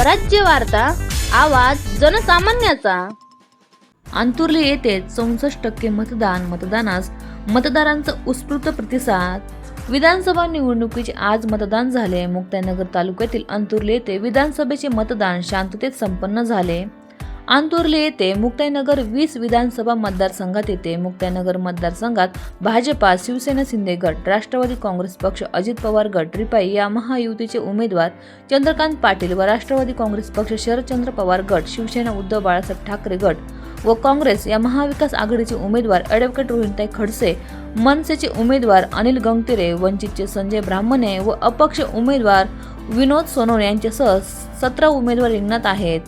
स्वराज्य वार्ता आवाज जनसामान्याचा. अंतुर्ली येथे चौसष्ट टक्के मतदान मतदानास मतदारांचा उत्स्फूर्त प्रतिसाद. विधानसभा निवडणुकीचे आज मतदान झाले. मुक्ताईनगर तालुक्यातील अंतुर्ली येथे विधानसभेचे मतदान शांततेत संपन्न झाले. आंतुर्ले येथे मुक्ताईनगर वीस विधानसभा मतदारसंघात येते मुक्ताईनगर मतदारसंघात भाजपा शिवसेना शिंदे गट राष्ट्रवादी काँग्रेस पक्ष अजित पवार गट रिपाई या महायुतीचे उमेदवार चंद्रकांत पाटील व राष्ट्रवादी काँग्रेस पक्ष शरदचंद्र पवार गट शिवसेना उद्धव बाळासाहेब ठाकरे गट व काँग्रेस या महाविकास आघाडीचे उमेदवार ॲडव्होकेट रोहिणताई खडसे मनसेचे उमेदवार अनिल गंगतिरे वंचितचे संजय ब्राह्मणे व अपक्ष उमेदवार विनोद सोनवणे यांच्यासह सतरा उमेदवार रिंगणात आहेत.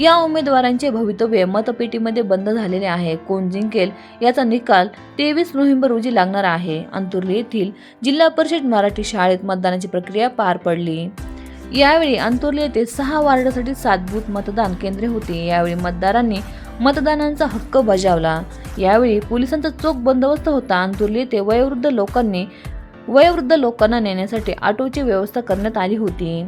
या उमेदवारांचे भवितव्य मतपेटीमध्ये बंद झालेले आहे. कोण जिंकेल याचा निकाल तेवीस नोव्हेंबर रोजी लागणार आहे. अंतुर्ली येथील जिल्हा परिषद मराठी शाळेत मतदानाची प्रक्रिया पार पडली. यावेळी अंतुर्ली येथे सहा वार्डासाठी सात बूथ मतदान केंद्रे होती. यावेळी मतदारांनी मतदानांचा हक्क बजावला. यावेळी पोलिसांचा चोख बंदोबस्त होता. अंतुर्ली येथे वयोवृद्ध लोकांनी वयोवृद्ध लोकांना नेण्यासाठी ऑटोची व्यवस्था करण्यात आली होती.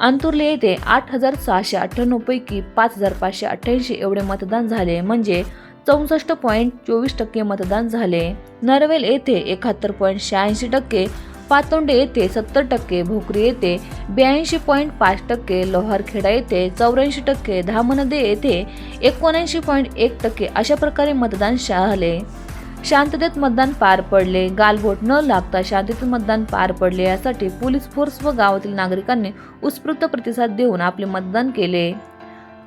अंतुर्ले येथे आठ हजार सहाशे अठ्ठ्याण्णव पैकी पाच हजार पाचशे अठ्ठ्याऐंशी एवढे मतदान झाले म्हणजे चौसष्ट पॉईंट चोवीस टक्के मतदान झाले. नरवेल येथे एकाहत्तर पॉईंट शहाऐंशी टक्के पातोंडे येथे सत्तर टक्के भोकरी येथे ब्याऐंशी पॉईंट पाच टक्के लोहारखेडा येथे चौऱ्याऐंशी टक्के धामनदे येथे एकोणऐंशी पॉईंट एक टक्के अशा प्रकारे मतदान झाले शांततेत मतदान पार पडले. गालबोट न लागता शांततेत मतदान पार पडले. यासाठी पोलीस फोर्स व गावातील नागरिकांनी उत्स्फूर्त प्रतिसाद देऊन आपले मतदान केले.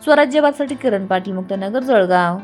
स्वराज्यवादसाठी किरण पाटील मुक्तनगर जळगाव.